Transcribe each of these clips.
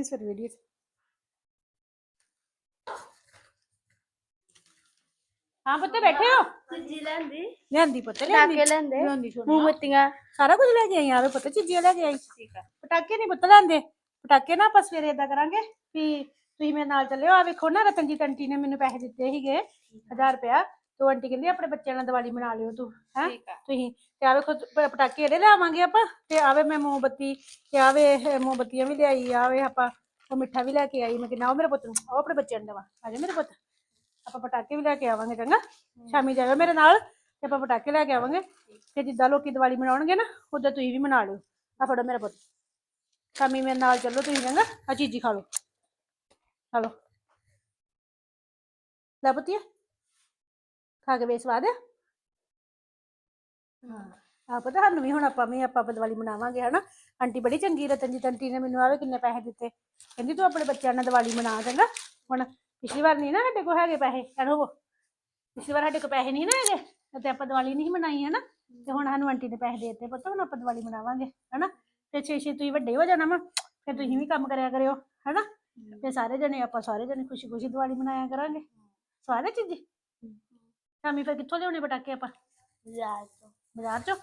Please ਫਿਰ video ਹਾਂ ਪੁੱਤ ਬੈਠੇ ਹੋ? ਚੀਜ਼ੀ ਲੈਂਦੀ ਲਿਆਂਦੀ ਪੁੱਤ ਲਿਆਂਦੀ। ਪਟਾਕੇ ਲੈਂਦੇ ਲਿਆਂਦੀ ਸੋਨੀਆ। ਮੋਮਬੱਤੀਆਂ। ਸਾਰਾ ਕੁਝ ਲੈ ਕੇ ਆਈ ਆਵੇ ਪੁੱਤ ਚੀਜ਼ੀਆਂ ਲੈ ਕੇ ਆਈ। ਠੀਕ ਆ। ਪਟਾਕੇ ਨਹੀਂ ਪੁੱਤ ਲੈਂਦੇ ਪਟਾਕੇ ਨਾ ਆਪਾਂ ਸਵੇਰੇ ਏਦਾਂ ਕਰਾਂਗੇ ਵੀ ਤੁਸੀਂ ਮੇਰੇ ਨਾਲ ਚੱਲਿਓ। ਆ ਵੇਖੋ ਨਾ ਰਤਨਜੀਤ ਆਂਟੀ ਨੇ ਮੈਨੂੰ ਪੈਸੇ ਦਿੱਤੇ ਸੀਗੇ 1000 ਰੁਪਇਆ। ਤੇ ਉਹ ਆਂਟੀ ਕਹਿੰਦੀ ਆਪਣੇ ਬੱਚਿਆਂ ਨਾਲ ਦੀਵਾਲੀ ਮਨਾ ਲਿਓ ਤੂੰ ਹੈ? ਠੀਕ ਆ। ਤੁਸੀਂ ਤੇ ਆ ਵੇਖੋ ਪ- ਪਟਾਕੇ ਇਹਦੇ ਲਿਆਵਾਂਗੇ ਆਪਾਂ ਤੇ ਆਵੇ ਮੈਂ ਮੋਮਬੱਤੀ ਤੇ ਆਵੇ ਇਹ ਮੋਮਬੱਤੀਆਂ ਵੀ ਲਿਆਈ ਆਵੇ ਆਪਾਂ ਉਹ ਮਿੱਠਾ ਵੀ ਲੈ ਕੇ ਆਈ ਮੈਂ ਕਿਹਾ ਉਹ ਮੇਰੇ ਪੁੱਤ ਨੂੰ ਉਹ ਆਪਣੇ ਬੱਚਿਆਂ ਨੂੰ ਦੇਵਾਂ ਆ ਜਾ ਮੇਰੇ ਪੁੱਤ। ਆਪਾਂ ਪਟਾਕੇ ਵੀ ਲੈ ਕੇ ਆਵਾਂਗੇ ਚੰਗਾ ਸ਼ਾਮੀ ਜਾਇਓ ਮੇਰੇ ਨਾਲ ਤੇ ਆਪਾਂ ਪਟਾਕੇ ਲੈ ਕੇ ਆਵਾਂਗੇ ਤੇ ਜਿੱਦਾਂ ਲੋਕੀ ਦੀਵਾਲੀ ਮਨਾਉਣਗੇ ਨਾ ਉਦਾਂ ਤੁਸੀਂ ਵੀ ਮਨਾ ਲਿਓ ਆ ਫੜੋ ਮੇਰਾ ਪੁੱਤ। ਸ਼ਾਮੀ ਮੇਰੇ ਨਾਲ ਚੱਲੋ ਤੁਸੀਂ ਚੰਗਾ ਆ ਚੀਜ਼ੀ ਖਾ ਲਓ। ਖਾ ਲਓ। ਲੈ ਪੁੱਤੀਆ ਖਾ ਕੇ ਵੇਖ ਸਵਾਦ ਹਾਂ। ਆ ਪਤਾ ਸਾਨੂੰ ਵੀ ਹੁਣ ਆਪਾਂ ਵੀ ਆਪਾਂ ਦੀਵਾਲੀ ਮਨਾਵਾਂਗੇ ਹਨਾ? ਆਂਟੀ ਬੜੀ ਚੰਗੀ ਰਤਨਜੀਤ ਆਂਟੀ ਨੇ ਮੈਨੂੰ ਆਵੇ ਕਿੰਨੇ ਪੈਸੇ ਦਿੱਤੇ। ਕਹਿੰਦੀ ਤੂੰ ਆਪਣੇ ਬੱਚਿਆਂ ਨਾਲ ਦੀਵਾਲੀ ਮਨਾ ਚੰਗਾ। ਹੁਣ ਪਿਛਲੀ ਵਾਰ ਨਹੀਂ ਨਾ ਸਾਡੇ ਕੋਲ ਹੈਗੇ ਪੈਸੇ ਕਹਿਣੋ ਪਿਛਲੀ ਵਾਰ ਸਾਡੇ ਕੋਲ ਪੈਸੇ ਨਹੀਂ ਨਾ ਹੈਗੇ ਤੇ ਆਪਾਂ ਦੀਵਾਲੀ ਨਹੀਂ ਮਨਾਈ ਹੈ ਨਾ ਤੇ ਹੁਣ ਸਾਨੂੰ ਆਂਟੀ ਨੇ ਪੈਸੇ ਦੇ ਦਿੱਤੇ ਪੁੱਤ ਹੁਣ ਆਪਾਂ ਦੀਵਾਲੀ ਮਨਾਵਾਂਗੇ ਹਨਾ? ਤੇ ਛੇ ਛੇ ਤੁਸੀਂ ਵੱਡੇ ਹੋ ਜਾਣਾ ਵਾ ਫਿਰ ਤੁਸੀਂ ਵੀ ਕੰਮ ਕਰਿਆ ਕਰਿਓ ਹਨਾ? ਤੇ ਸਾਰੇ ਜਣੇ ਆਪਾਂ ਸਾਰੇ ਜਣੇ ਖੁਸ਼ੀ ਖੁਸ਼ੀ ਦੀਵਾਲੀ ਮਨਾਇਆ ਕਰਾਂਗੇ। ਸਾਰੇ ਚੀਜ਼ੀ? ਸ਼ਾਮੀ ਫਿਰ ਕਿੱਥੋਂ ਲਿਆਉਣੇ ਪਟਾਕੇ ਆਪਾਂ? ਯਾਰ ਤੋਂ ਬਾਜ਼ਾਰ ਚੋਂ?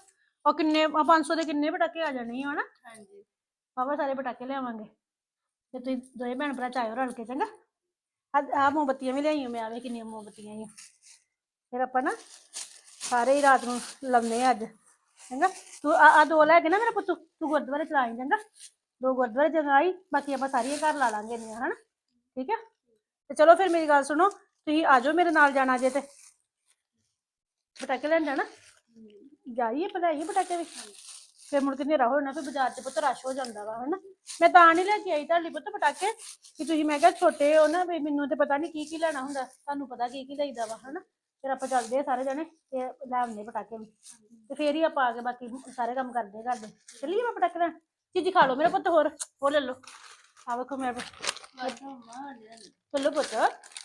ਉਹ ਕਿੰਨੇ ਆ 500 ਦੇ ਕਿੰਨੇ ਪਟਾਕੇ ਆ ਜਾਣੇ ਆ ਹਨਾ? ਹਾਂਜੀ। ਬਾਬਾ ਸਾਰੇ ਪਟਾਕੇ ਲਿਆਵਾਂਗੇ। ਤੇ ਤੁਸੀਂ ਦੋਵੇਂ ਭੈਣ ਭਰਾ ਚਾਹੋ ਰਲ ਕੇ ਚੰਗਾ? ਆ ਆ ਮੋਮਬੱਤੀਆਂ ਵੀ ਲਿਆਈਆਂ ਮੈਂ ਆਵੇ ਕਿੰਨੀਆਂ ਮੋਮਬੱਤੀਆਂ ਆਈਆਂ। ਫਿਰ ਆਪਾਂ ਨਾ ਸਾਰੇ ਹੀ ਰਾਤ ਨੂੰ ਆ ਅੱਜ ਚੰਗਾ? ਤੂੰ ਆ ਆ ਦੋ ਲੈ ਕੇ ਨਾ ਮੇਰਾ ਪੁੱਤ ਤੂੰ ਗੁਰਦੁਆਰੇ ਚਲਾਈ ਚੰਗਾ? ਦੋ ਗੁਰਦੁਆਰੇ ਜਗਾਈ ਬਾਕੀ ਆਪਾਂ ਸਾਰੀਆਂ ਘਰ ਲਾ ਲਾਂਗੇ ਨੇ ਹਨਾ? ਠੀਕ ਹੈ ਤੇ ਚਲੋ ਫਿਰ ਮੇਰੀ ਗੱਲ ਸੁਣੋ ਤੁਸੀਂ ਆ ਜਾਓ ਮੇਰੇ ਨਾਲ ਜਾਣਾ ਜੇ ਤੇ। ਪਟਾਕੇ ਲੈਣ ਜਾਣਾ? ਜਾਈਏ ਪਲਾਈਏ ਪਟਾਕੇ ਵੀ ਫਿਰ ਮੁੜ ਕੇ ਹਨੇਰਾ ਹੋ ਜਾਣਾ ਫਿਰ ਬਾਜ਼ਾਰ 'ਚ ਪੁੱਤ ਰਸ਼ ਹੋ ਜਾਂਦਾ ਵਾ ਹਨਾ? ਮੈਂ ਤਾਂ ਨਹੀਂ ਲੈ ਕੇ ਆਈ ਤੁਹਾਡੇ ਪੁੱਤ ਪਟਾਕੇ ਕਿ ਤੁਸੀਂ ਮੈਂ ਕਿਹਾ ਛੋਟੇ ਹੋ ਨਾ ਵੀ ਮੈਨੂੰ ਤੇ ਪਤਾ ਨਹੀਂ ਕੀ ਕੀ ਲੈਣਾ ਹੁੰਦਾ ਤੁਹਾਨੂੰ ਪਤਾ ਕੀ ਕੀ ਲਈਦਾ ਵਾ ਹਨਾ? ਫਿਰ ਆਪਾਂ ਚੱਲਦੇ ਆ ਸਾਰੇ ਜਣੇ ਤੇ ਲੈ ਆਉਂਦੇ ਪਟਾਕੇ ਵੀ। ਤੇ ਫੇਰ ਹੀ ਆਪਾਂ ਆ ਕੇ ਬਾਕੀ ਸਾਰੇ ਕੰਮ ਕਰਦੇ ਘਰ ਦੇ। ਚੱਲੀਏ ਮੈਂ ਪਟਾਕੇ ਲੈਣ? ਚੀਜ਼ੀ ਖਾ ਲਓ ਮੇਰਾ ਪੁੱਤ ਹੋਰ ਹੋਰ ਲੈ ਲਓ। ਆ ਵੇਖੋ ਮੇਰੇ ਚਲੋ ਪੁੱਤ।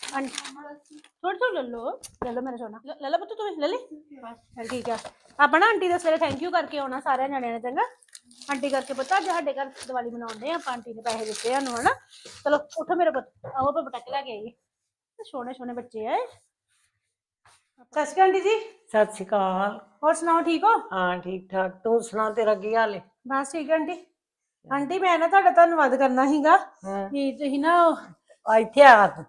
ਥੋੜਾ ਥੋੜਾ ਲੈ ਲਓ ਲੈ ਲਓ ਮੇਰੇ ਸੋਨਾ ਲੈ- ਲੈ ਲਓ ਪੁੱਤ ਤੂੰ ਵੀ, ਲੈ ਲੈ ਚਲ ਠੀਕ ਆ ਆਪਾਂ ਨਾ ਆਂਟੀ ਦਾ ਸਵੇਰੇ ਥੈਂਕ ਯੂ ਕਰਕੇ ਆਉਣਾ ਸਾਰਿਆਂ ਜਣਿਆਂ ਨੇ ਚੰਗਾ ਆਂਟੀ ਕਰਕੇ ਪਤਾ ਅੱਜ ਸਾਡੇ ਘਰ ਦੀਵਾਲੀ ਮਨਾਉਂਦੇ ਆ ਆਪਾਂ ਆਂਟੀ ਨੇ ਪੈਸੇ ਦਿੱਤੇ ਸਾਨੂੰ ਹਨਾ। ਚਲੋ ਉੱਠੋ ਮੇਰੇ ਪੁੱਤ। ਆਓ ਆਪਾਂ ਪਟਾਕੇ ਲੈ ਕੇ ਆਈਏ। ਤੇ ਸੋਹਣੇ ਸੋਹਣੇ ਬੱਚੇ ਆ ਇਹ। ਸਤਿ ਸ਼੍ਰੀ ਅਕਾਲ ਆਂਟੀ ਜੀ। ਸਤਿ ਸ਼੍ਰੀ ਅਕਾਲ। ਹੋਰ ਸੁਣਾਓ ਠੀਕ ਹੋ? ਹਾਂ ਠੀਕ ਠਾਕ। ਤੂੰ ਸੁਣਾ ਤੇਰਾ ਕੀ ਹਾਲ ਹੈ ਬਸ ਠੀਕ ਹੈ ਆਂਟੀ। ਆਂਟੀ ਮੈਂ ਨਾ ਤੁਹਾਡਾ ਧੰਨਵਾਦ ਕਰਨਾ ਸੀਗਾ ਹਾਂ। ਵੀ ਤੁਸੀਂ ਨਾ ਉਹ- ਆ ਇੱਥੇ ਆ। ਤੂੰ।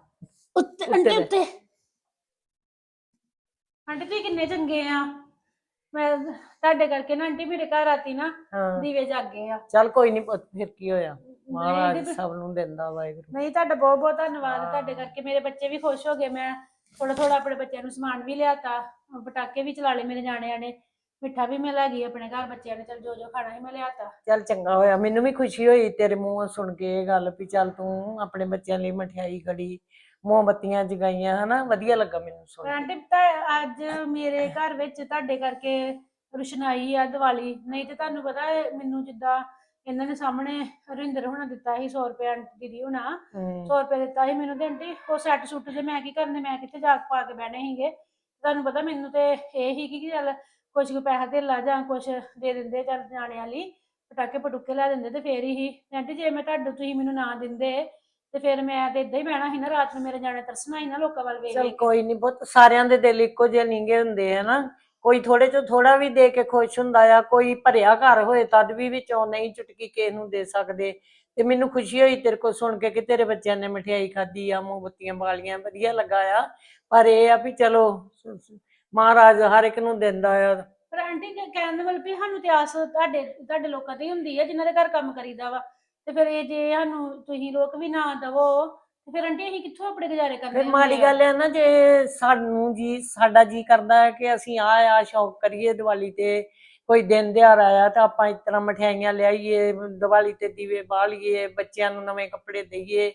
ਉੱਤੇ ਆਂਟੀ ਉੱਤੇ। ਆਂਟੀ ਤੁਸੀਂ ਕਿੰਨੇ ਚੰਗੇ ਆ। ਮੈਂ ਤੁਹਾਡੇ ਕਰਕੇ ਨਾ ਆਂਟੀ ਮੇਰੇ ਘਰ ਆਤੀ ਨਾ ਹਾਂ। ਦੀਵੇ ਜਾਗੇ ਆ। ਚੱਲ ਕੋਈ ਨਹੀਂ ਪੁੱਤ ਫਿਰ ਕੀ ਹੋਇਆ? ਮਹਾਰਾਜ ਸਭ ਨੂੰ ਦਿੰਦਾ ਵਾਹਿਗੁਰੂ। ਨਹੀਂ ਤੁਹਾਡਾ ਬਹੁਤ ਬਹੁਤ ਧੰਨਵਾਦ ਤੁਹਾਡੇ ਕਰਕੇ। ਮੇਰੇ ਬੱਚੇ ਵੀ ਖੁਸ਼ ਹੋ ਗਏ। ਮੈਂ ਥੋੜਾ ਥੋੜਾ ਆਪਣੇ ਬੱਚਿਆਂ ਨੂੰ ਸਮਾਨ ਵੀ ਲਿਆਤਾ। ਪਟਾਕੇ ਵੀ ਚਲਾ ਲਏ ਮੇਰੇ ਜਾਣਿਆਂ ਨੇ। ਮਿੱਠਾ ਵੀ ਮੈਂ ਲੈ ਗਈ ਆਪਣੇ ਘਰ ਬੱਚਿਆਂ ਨੇ। ਚਲ ਜੋ ਜੋ ਖਾਣਾ ਸੀ ਮੈਂ ਲਿਆਤਾ। ਚੱਲ ਚੰਗਾ ਹੋਇਆ। ਮੈਨੂੰ ਵੀ ਖੁਸ਼ੀ ਹੋਈ ਤੇਰੇ ਮੂੰਹੋਂ ਸੁਣ ਕੇ ਇਹ ਗੱਲ ਵੀ। ਚੱਲ ਤੂੰ ਆਪਣੇ ਬੱਚਿਆਂ ਲਈ ਮਠਿਆਈ ਕੜੀ ਮੋਮਬੱਤੀਆਂ ਜਗਾਈਆਂ ਹਨਾ? ਵਧੀਆ ਲੱਗਾ ਮੈਨੂੰ ਸੁਣ ਕੇ। ਆਂਟੀ ਤਾਂ ਅੱਜ ਮੇਰੇ ਘਰ ਵਿੱਚ ਤੁਹਾਡੇ ਕਰਕੇ ਰੁਸ਼ਨਾਈ ਆ ਦੀਵਾਲੀ। ਨਹੀਂ ਤੇ ਤੁਹਾਨੂੰ ਪਤਾ ਹੈ, ਮੈਨੂੰ ਜਿੱਦਾਂ ਇਹਨਾਂ ਨੇ ਸਾਹਮਣੇ ਹਰਿੰਦਰ ਹੋਣਾ ਦਿੱਤਾ ਸੀ 100 ਰੁਪਏ ਆਂਟੀ ਦੀਦੀ ਹੋਣਾ। ਹੂੰ। 100 ਰੁਪਏ ਦਿੱਤਾ ਸੀ ਮੈਨੂੰ ਤੇ ਆਂਟੀ ਉਹ ਸੈੱਟ ਸੁੱਟ ਦੇ ਮੈਂ ਕੀ ਕਰਨੇ ਮੈਂ ਕਿੱਥੇ ਜਾ ਕੇ ਪਾ ਕੇ ਬਹਿਣੇ ਸੀਗੇ। ਤੁਹਾਨੂੰ ਪਤਾ ਮੈਨੂੰ ਤੇ ਇਹ ਹੀ ਕਿ ਚੱਲ ਕੁਝ ਕੁ ਪੈਸਾ ਧੇਲਾ ਜਾਂ ਕੁਝ ਦੇ ਦਿੰਦੇ ਚੱਲ ਜਾਣਿਆਂ ਲਈ ਪਟਾਕੇ ਪਟੁਕੇ ਲੈ ਦਿੰਦੇ ਤੇ ਫੇਰ ਹੀ ਤੇ ਆਂਟੀ ਜੇ ਮੈਂ ਤੁਹਾਡੇ ਤੁਸੀਂ ਮੈਨੂੰ ਨਾ ਦਿੰਦੇ ਤੇ ਫਿਰ ਮੈਂ ਤੇ ਇਦਾਂ ਹੀ ਬਹਿਣਾ ਸੀ ਨਾ ਰਾਤ ਨੂੰ ਮੇਰੇ ਜਾਣੇ ਤਰਸਣਾ ਸੀ ਨਾ ਲੋਕਾਂ ਵੱਲ ਵੇਖ ਚੱਲ ਵੇਖ। ਕੋਈ ਨਹੀਂ ਪੁੱਤ ਸਾਰਿਆਂ ਦੇ ਦਿਲ ਇੱਕੋ ਜਿਹੇ ਨਹੀਂਗੇ ਹੁੰਦੇ ਹਨਾ ਕੋਈ ਥੋੜੇ ਚੋਂ ਥੋੜਾ ਵੀ ਦੇ ਕੇ ਖੁਸ਼ ਹੁੰਦਾ ਆ ਕੋਈ ਭਰਿਆ ਘਰ ਹੋਏ ਤਦ ਵੀ ਵਿੱਚੋਂ ਨਹੀਂ ਚੁਟਕੀ ਕਿਸੇ ਨੂੰ ਦੇ ਸਕਦੇ। ਤੇ ਮੈਨੂੰ ਖੁਸ਼ੀ ਹੋਈ ਤੇਰੇ ਕੋਲ ਸੁਣ ਕੇ ਕਿ ਤੇਰੇ ਬੱਚਿਆਂ ਨੇ ਮਠਿਆਈ ਖਾਧੀ ਆ ਮੋਮਬੱਤੀਆਂ ਬਾਲੀਆਂ ਵਧੀਆ ਲੱਗਾ ਆ। ਪਰ ਇਹ ਆ ਵੀ ਚਲੋ ਮਹਾਰਾਜ ਹਰ ਇੱਕ ਨੂੰ ਦਿੰਦਾ ਆ। ਪਰ ਆਂਟੀ ਕਹਿ- ਕਹਿਣ ਦਾ ਮਤਲਬ ਵੀ ਸਾਨੂੰ ਤੇ ਆਸ ਤੁਹਾਡੇ ਤੁਹਾਡੇ ਲੋਕਾਂ ਤੇ ਹੀ ਹੁੰਦੀ ਹੈ ਜਿਨ੍ਹਾਂ ਦੇ ਘਰ ਕੰਮ ਕਰੀਦਾ ਵਾ। ਤੇ ਫਿਰ ਇਹ ਜੇ ਸਾਨੂੰ ਤੁਸੀਂ ਲੋਕ ਵੀ ਨਾ ਦਵੋ ਤੇ ਫਿਰ ਆਂਟੀ ਅਸੀਂ ਕਿੱਥੋਂ ਆਪਣੇ ਗੁਜ਼ਾਰੇ ਕਰਨੇ ਫਿਰ ਮਾੜੀ ਗੱਲ ਹੈ ਨਾ ਜੇ ਸਾਨੂੰ ਜੀ ਸਾਡਾ ਜੀ ਕਰਦਾ ਹੈ ਕਿ ਅਸੀਂ ਆ ਆ ਸ਼ੌਕ ਕਰੀਏ ਦੀਵਾਲੀ ਤੇ ਕੋਈ ਦਿਨ ਦਿਹਾੜਾ ਆਇਆ ਤਾਂ ਆਪਾਂ ਇਸ ਤਰ੍ਹਾਂ ਮਠਿਆਈਆਂ ਲਿਆਈਏ ਦੀਵਾਲੀ ਤੇ ਦੀਵੇ ਬਾਲੀਏ ਬੱਚਿਆਂ ਨੂੰ ਨਵੇਂ ਕੱਪੜੇ ਦਈਏ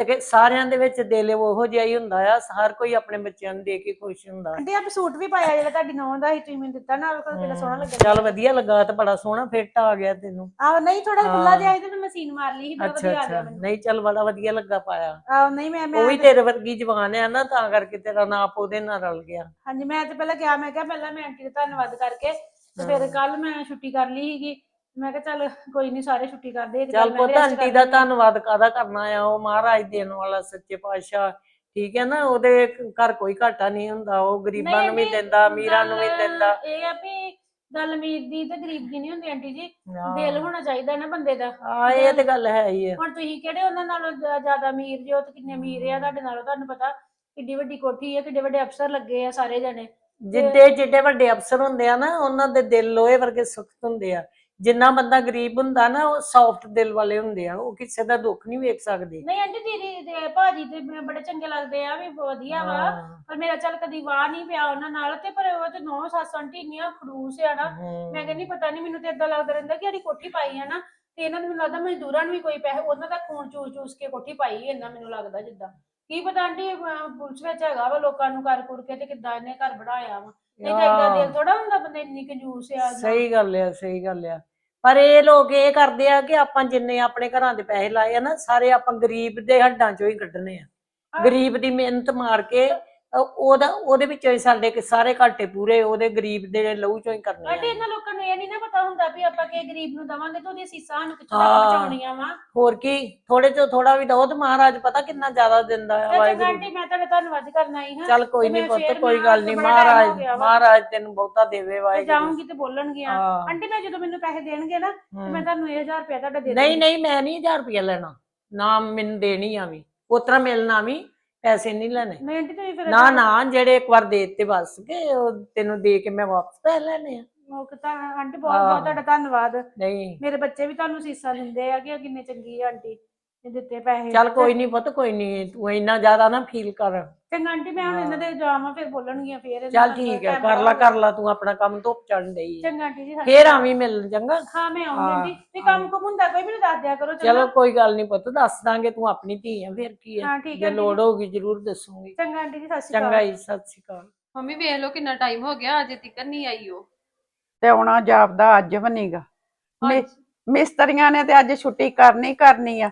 ਤੇ ਕਿ ਸਾਰਿਆਂ ਦੇ ਵਿੱਚ ਦਿਲ ਉਹੋ ਜਿਹਾ ਹੀ ਹੁੰਦਾ ਆ ਹਰ ਕੋਈ ਆਪਣੇ ਬੱਚਿਆਂ ਨੂੰ ਦੇ ਕੇ ਖੁਸ਼ ਹੁੰਦਾ। ਆਂਟੀ ਆਪ ਸੂਟ ਵੀ ਪਾਇਆ ਜਿਹੜਾ ਤੁਹਾਡੀ ਨੌਂ ਦਾ ਸੀ ਤੁਸੀਂ ਮੈਨੂੰ ਦਿੱਤਾ ਨਾ ਉਹ ਕਿੰਨਾ ਸੋਹਣਾ ਲੱਗਾ ਚੱਲ ਵਧੀਆ ਲੱਗਾ ਤੇ ਬੜਾ ਸੋਹਣਾ ਫਿੱਟ ਆ ਗਿਆ ਤੈਨੂੰ। ਆਹ ਨਹੀਂ ਥੋੜਾ ਖੁੱਲਾ। ਜਿਹਾ ਸੀ ਤੇ ਮਸ਼ੀਨ ਮਾਰ ਲਈ ਸੀ ਬੜਾ ਅੱਛਾ ਵਧੀਆ ਆ ਗਿਆ ਅੱਛਾ ਮੈਨੂੰ। ਨਹੀਂ ਚੱਲ ਬੜਾ ਵਧੀਆ ਲੱਗਾ ਪਾਇਆ। ਆਹ ਨਹੀਂ ਮੈਂ ਮੈਂ ਉਹ ਵੀ ਤੇਰੇ ਵਰਗੀ ਜਵਾਨ ਆ ਨਾ ਤਾਂ ਕਰਕੇ ਤੇਰਾ ਨਾਪ ਉਹਦੇ ਨਾਲ ਰਲ ਗਿਆ। ਹਾਂਜੀ ਮੈਂ ਤੇ ਪਹਿਲਾਂ ਕਿਹਾ ਮੈਂ ਕਿਹਾ ਪਹਿਲਾਂ ਮੈਂ ਆਂਟੀ ਦਾ ਧੰਨਵਾਦ ਕਰਕੇ ਤੇ ਫਿਰ ਕੱਲ ਮੈਂ ਛੁੱਟੀ ਕਰ ਲਈ ਸੀਗੀ। ਮੈਂ ਕਿਹਾ ਚੱਲ ਕੋਈ ਨਹੀਂ ਸਾਰੇ ਛੁੱਟੀ ਕਰਦੇ ਇੱਕ ਚੱਲ ਦਿਨ ਮੈਂ ਪੁੱਤ rest ਆਂਟੀ ਕਰ ਦਾ ਲੈਂਦੀ ਹਾਂ। ਧੰਨਵਾਦ ਕਾਦਾ ਕਰਨਾ ਆ? ਉਹ ਮਹਾਰਾਜ ਦੇਣ ਵਾਲਾ ਸੱਚੇ ਪਾਤਸ਼ਾਹ ਠੀਕ ਹੈ ਨਾ? ਉਹਦੇ ਘਰ ਕੋਈ ਘਾਟਾ ਨਹੀਂ ਹੁੰਦਾ ਉਹ ਗਰੀਬਾਂ ਨੂੰ ਵੀ ਦਿੰਦਾ ਅਮੀਰਾਂ ਨੂੰ ਵੀ ਗੱਲ ਦਿੰਦਾ। ਇਹ ਆ ਵੀ ਗੱਲ ਅਮੀਰ ਦੀ ਤੇ ਗਰੀਬ ਦੀ ਨਹੀਂ ਹੁੰਦੀ ਆਂਟੀ ਜੀ। ਹਾਂ। ਦਿਲ ਹੋਣਾ ਚਾਹੀਦਾ ਨਾ ਬੰਦੇ ਦਾ। ਹਾਂ ਇਹ ਤੇ ਗੱਲ ਹੈ ਹੀ ਹੈ ਹੁਣ ਤੁਸੀਂ ਕਿਹੜੇ ਉਹਨਾਂ ਨਾਲੋਂ ਜ਼- ਜ਼ਿਆਦਾ ਅਮੀਰ ਜੇ ਉਹ ਤੇ ਕਿੰਨੇ ਅਮੀਰ ਆ? ਤੁਹਾਡੇ ਨਾਲੋਂ ਤੁਹਾਨੂੰ ਪਤਾ ਕਿੱਡੀ ਵੱਡੀ ਕੋਠੀ ਹੈ ਕਿੱਡੇ ਵੱਡੇ ਅਫਸਰ ਲੱਗੇ ਆ ਸਾਰੇ ਜਣੇ। ਜਿੱਡੇ ਜਿੱਡੇ ਵੱਡੇ ਅਫਸਰ ਹੁੰਦੇ ਆ ਨਾ ਉਹਨਾਂ ਦੇ ਦਿਲ ਲੋਹੇ ਵਰਗੇ ਸੁਖਤ ਹੁੰਦੇ ਆ। ਜਿੰਨਾ ਬੰਦਾ ਗਰੀਬ ਹੁੰਦਾ ਨਾ ਉਹ ਸੌਫਟ ਦਿਲ ਵਾਲੇ ਹੁੰਦੇ ਆ ਉਹ ਕਿਸੇ ਦਾ ਦੁੱਖ ਨਹੀਂ ਵੇਖ ਸਕਦੇ ਨਹੀਂ ਆਂਟੀ ਦੀਦੀ ਤੇ ਭਾਜੀ ਤੇ ਮੈਨੂੰ ਬੜੇ ਚੰਗੇ ਲੱਗਦੇ ਆ ਵੀ ਵਧੀਆ ਵਾ ਹਾਂ। ਪਰ ਮੇਰਾ ਚੱਲ ਕਦੀ ਵਾਹ ਨਹੀਂ ਪਿਆ ਉਹਨਾਂ ਨਾਲ ਤੇ ਪਰ ਉਹ ਤੇ ਨੌ ਸੱਸ ਆਂਟੀ ਇੰਨੀਆਂ ਖੜੂਸ ਆ ਨਾ ਹਮ। ਮੈਂ ਕਹਿੰਦੀ ਪਤਾ ਨਹੀਂ ਮੈਨੂੰ ਤੇ ਇਦਾਂ ਲੱਗਦਾ ਰਹਿੰਦਾ ਕਿ ਇਹਦੀ ਕੋਠੀ ਪਾਈ ਹੈ ਨਾ ਤੇ ਇਹਨਾਂ ਨੂੰ ਮੈਨੂੰ ਲੱਗਦਾ ਮਜ਼ਦੂਰਾਂ ਨੂੰ ਵੀ ਕੋਈ ਪੈਸੇ ਉਹਨਾਂ ਦਾ ਖੂਨ ਚੂਸ ਚੂਸ ਕੇ ਕੋਠੀ ਪਾਈ ਹੈ ਇਹਨਾਂ ਮੈਨੂੰ ਲੱਗਦਾ ਜਿੱਦਾਂ ਕੀ ਪਤਾ ਆਂਟੀ ਅਹ ਪੁਲਿਸ ਵਿੱਚ ਹੈਗਾ ਵਾ ਲੋਕਾਂ ਨੂੰ ਕਰ ਕੁਰ ਕੇ ਤੇ ਕਿੱਦਾਂ ਇਹਨੇ ਘਰ ਬਣਾਇਆ ਵਾ। ਨਹੀਂ ਤਾਂ ਇਦਾਂ ਦਿਲ ਥੋੜਾ ਹੁੰਦਾ ਬੰਦੇ ਇੰਨੀ ਕੰਜੂਸ ਆ ਸਹੀ ਗੱਲ ਆ ਸਹੀ ਗੱਲ ਆ। ਪਰ ਇਹ ਲੋਕ ਇਹ ਕਰਦੇ ਆ ਕਿ ਆਪਾਂ ਜਿੰਨੇ ਆਪਣੇ ਘਰਾਂ ਦੇ ਪੈਸੇ ਲਾਏ ਆ ਨਾ ਸਾਰੇ ਆਪਾਂ ਗਰੀਬ ਦੇ ਹੱਡਾਂ ਚੋਂ ਹੀ ਕੱਢਣੇ ਆ। ਗਰੀਬ ਦੀ ਮਿਹਨਤ ਮਾਰ ਕੇ ਉਹਦਾ ਉਹਦੇ ਵਿੱਚੋਂ ਹੀ ਸਾਡੇ ਕਿ ਸਾਰੇ ਘਾਟੇ ਪੂਰੇ ਉਹਦੇ ਗਰੀਬ ਦੇ ਲਹੂ ਚੋਂ ਹੀ ਕਰਨੇ ਆ। ਇਹਨਾਂ ਲੋਕਾਂ ਨੂੰ ਇਹ ਨਹੀਂ ਨਾ ਪਤਾ ਹੁੰਦਾ ਵੀ ਆਪਾਂ ਕਿ ਗਰੀਬ ਨੂੰ ਦਵਾਂਗੇ ਤਾਂ ਉਹਦੀਆਂ ਸੀਸਾਂ ਸਾਨੂੰ ਕਿੱਥੋਂ ਹਾਂ। ਤੱਕ ਬਚਾਉਣੀਆਂ ਵਾ। ਹੋਰ ਕੀ ਥੋੜੇ ਚੋਂ ਥੋੜਾ ਵੀ ਦੋ ਤੇ ਮਹਾਰਾਜ ਪਤਾ ਕਿੰਨਾ ਜ਼ਿਆਦਾ ਦਿੰਦਾ ਆ ਤੇ ਚੰਗਾ ਵਾਹਿਗੁਰੂ। ਆਂਟੀ ਮੈਂ ਤੁਹਾਡਾ ਧੰਨਵਾਦ ਕਰਨਾ ਹੀ ਹਾਂ। ਚੱਲ ਕੋਈ ਤੇ ਨਹੀਂ ਮੈਂ ਪੁੱਤ ਫੇਰ ਕੋਈ ਗੱਲ ਨਹੀਂ ਬੜਾ time ਹੋ ਮਹਾਰਾਜ ਗਿਆ ਵਾ। ਮਹਾਰਾਜ ਤੈਨੂੰ ਬਹੁਤਾ ਦੇਵੇ ਤੇ ਵਾਹਿਗੁਰੂ। ਜਾਊਂਗੀ ਤੇ ਬੋਲਣਗੀਆਂ। ਹਾਂ। ਆਂਟੀ ਮੈਂ ਜਦੋਂ ਮੈਨੂੰ ਪੈਸੇ ਦੇਣਗੇ ਨਾ ਤੇ ਹਮ। ਮੈਂ ਤੁਹਾਨੂੰ 1000 ਰੁਪਏ ਤੁਹਾਡਾ ਦੇ ਨਹੀਂ ਨਹੀਂ ਮੈਂ ਨਹੀਂ 1000 ਰੁਪਇਆ ਲੈਣਾ। ਨਾ ਮੈਨੂੰ ਦੇਣੀ ਆ ਵੀ। ਉਤਰਾ ਮਿਲਣਾ ਵੀ। ਪੈਸੇ ਨਹੀਂ ਲੈਣੇ। ਨਹੀਂ ਆਂਟੀ ਤੁਸੀਂ ਫਿਰ ਨਾ ਨਾ ਜਿਹੜੇ ਇੱਕ ਵਾਰ ਦੇ ਦਿੱਤੇ ਬਸ ਕੇ ਉਹ ਤੈਨੂੰ ਦੇ ਕੇ ਮੈਂ ਵਾਪਸ ਪੈ ਲੈਣੇ ਆ ਉਹ ਤਾਂ ਆਂਟੀ ਬਹੁਤ ਬਹੁਤ ਤੁਹਾਡਾ ਧੰਨਵਾਦ। ਨਹੀਂ। ਮੇਰੇ ਬੱਚੇ ਵੀ ਤੁਹਾਨੂੰ ਸੀਸਾਂ ਦਿੰਦੇ ਆ ਕਿ ਕਿੰਨੇ ਚੰਗੀ ਆ ਆਂਟੀ। ਇਹ ਦਿੱਤੇ ਪੈਸੇ। ਚੱਲ ਕੋਈ ਨਹੀਂ ਪੁੱਤ ਕੋਈ ਨਹੀਂ ਤੂੰ ਇੰਨਾ ਜ਼ਿਆਦਾ ਨਾ ਫੀਲ ਕਰ। ਚੰਗਾ ਆਂਟੀ ਮੈਂ ਹੁਣ ਇਹਨਾਂ ਦੇ ਜਾਵਾਂ ਫਿਰ ਬੋਲਣਗੀਆਂ ਫਿਰ ਇਹਨਾਂ ਚੱਲ ਠੀਕ ਹੈ time ਕਰ ਲਾ। ਕਰ ਲਾ ਤੂੰ ਆਪਣਾ ਕੰਮ ਧੁੱਪ ਚੜਨ ਡਈ ਹੈ। ਚੰਗਾ ਆਂਟੀ ਜੀ ਸਤਿ ਫੇਰ ਆਵੀਂ ਮਿਲਣ ਚੰਗਾ। ਹਾਂ ਮੈਂ ਹਾਂ, ਆਉਂਗੀ ਤੇ ਕੰਮ ਕੁਮ ਹੁੰਦਾ ਕੋਈ ਮੈਨੂੰ ਦੱਸ ਦਿਆ ਕਰੋ ਚਲੋ ਕੋਈ ਗੱਲ ਨਹੀਂ ਪੁੱਤ ਦੱਸ ਦਾਂਗੇ ਤੂੰ ਆਪਣੀ ਧੀ ਆ ਫੇਰ ਕੀ ਹੈ? ਹਾਂ ਠੀਕ ਜੇ ਹੈ ਲੋੜ ਹੋਊਗੀ ਜ਼ਰੂਰ ਦੱਸੂਗੀ। ਚੰਗਾ ਆਂਟੀ ਜੀ ਸਤਿ ਸ਼੍ਰੀ ਚੰਗਾ ਅਕਾਲ। ਜੀ ਸਤਿ ਸ਼੍ਰੀ ਅਕਾਲ। ਮੰਮੀ ਵੇਖ ਲਓ ਕਿੰਨਾ ਟਾਈਮ ਹੋ ਗਿਆ ਅਜੇ ਤੱਕ ਨਹੀਂ ਆਈ ਉਹ। ਤੇ ਆਉਣਾ ਜਾਪਦਾ ਅੱਜ ਵੀ ਨਹੀਂਗਾ ਮਿਸਤਰੀਆਂ ਨੇ ਤੇ ਅੱਜ ਛੁੱਟੀ ਕਰਨੀ ਕਰਨੀ ਆ।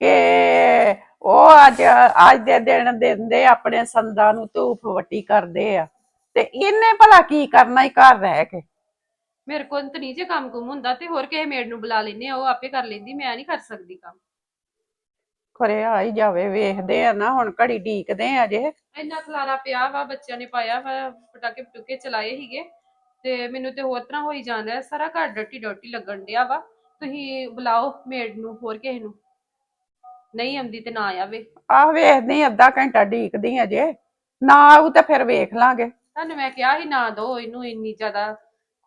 ਕਿ ਉਹ ਅੱਜ ਅੱਜ ਦੇ ਦਿਨ ਦਿੰਦੇ ਆਪਣੇ ਸੰਦਾਂ ਨੂੰ ਧੂਫ ਵੱਟੀ ਕਰਦੇ ਆ। ਤੇ ਇਹਨੇ ਭਲਾ ਕੀ ਕਰਨਾ ਹੀ ਘਰ ਰਹਿ ਕੇ? ਮੇਰੇ ਕੋਲ ਤਾਂ ਨਹੀਂ ਜੇ ਕੰਮ ਕੁਮ ਹੁੰਦਾ ਤੇ ਹੋਰ ਕਿਸੇ ਮੇਡ ਨੂੰ ਬੁਲਾ ਲੈਨੇ ਆ ਉਹ ਆਪੇ ਕਰ ਲੈਂਦੀ ਮੈਂ ਨਹੀਂ ਕਰ ਸਕਦੀ ਕੰਮ। ਖਰੇ ਆ ਹੀ ਜਾਵੇ ਵੇਖਦੇ ਆ ਨਾ ਹੁਣ ਘੜੀ ਢੀਕਦੇ ਆ ਜੇ। ਇੰਨਾ ਖਲਾਰਾ ਪਿਆ ਵਾ ਬੱਚਿਆਂ ਨੇ ਪਾਇਆ ਵਾ ਪਟਾਕੇ ਪਟੂਕੇ ਚਲਾਏ ਸੀਗੇ। ਤੇ ਮੈਨੂੰ ਤੇ ਹੋਰ ਤਰ੍ਹਾਂ ਹੋਈ ਜਾਂਦਾ ਸਾਰਾ ਘਰ ਡੱਟੀ ਡੱਟੀ ਲੱਗਣ ਡਿਆ ਵਾ। ਤੁਸੀਂ ਬੁਲਾਓ ਮੇਡ ਨੂੰ ਹੋਰ ਕਿਸੇ ਨੂੰ। ਨਹੀਂ ਆਉਂਦੀ ਤੇ ਨਾ ਆਵੇ। ਆਹ ਵੇਖਦੇ ਅੱਧਾ ਘੰਟਾ ਢੀਕਦੀ ਆ ਜੇ। ਨਾ ਆਊ ਤੇ ਫਿਰ ਵੇਖ ਲਾਂਗੇ। ਤੁਹਾਨੂੰ ਮੈਂ ਕਿਹਾ ਸੀ ਨਾ ਦੋ ਇਹਨੂੰ ਇੰਨੀ ਜ਼ਿਆਦਾ